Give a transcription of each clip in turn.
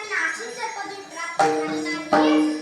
Nasıl sepadu trapı kanlar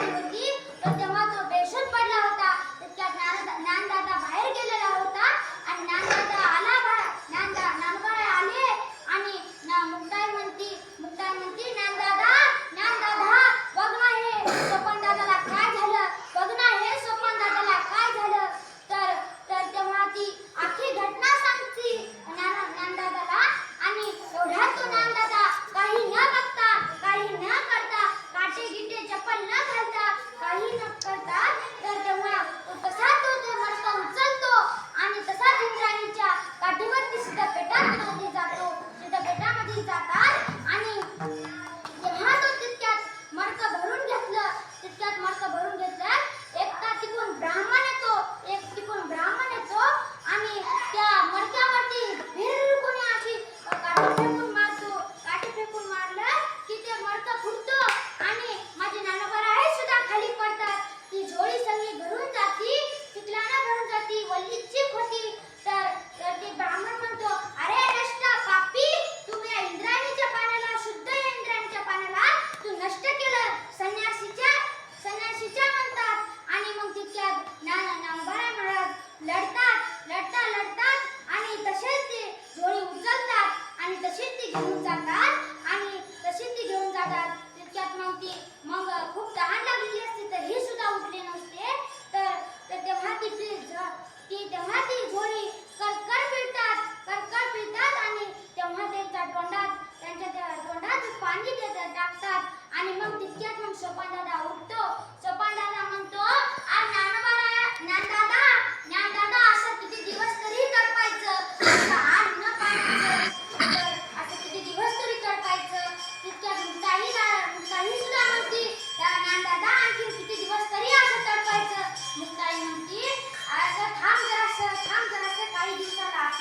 तशी घेऊन जातात. आणि तशी घेऊन जातात. तितक्यात मग ती मग खूप तहान लागली.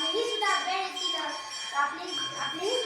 आपने ही सुधार बैठ हैं आपने आपने ही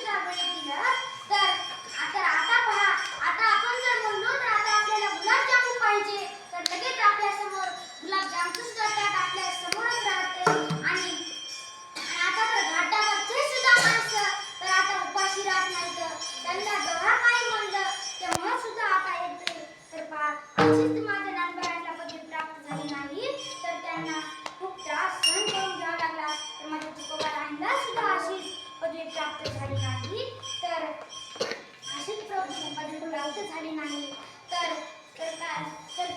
प्राप्त झाली नाही तर अशीच प्रभू संपादन प्राप्त झाली नाही. तर तर काय? तर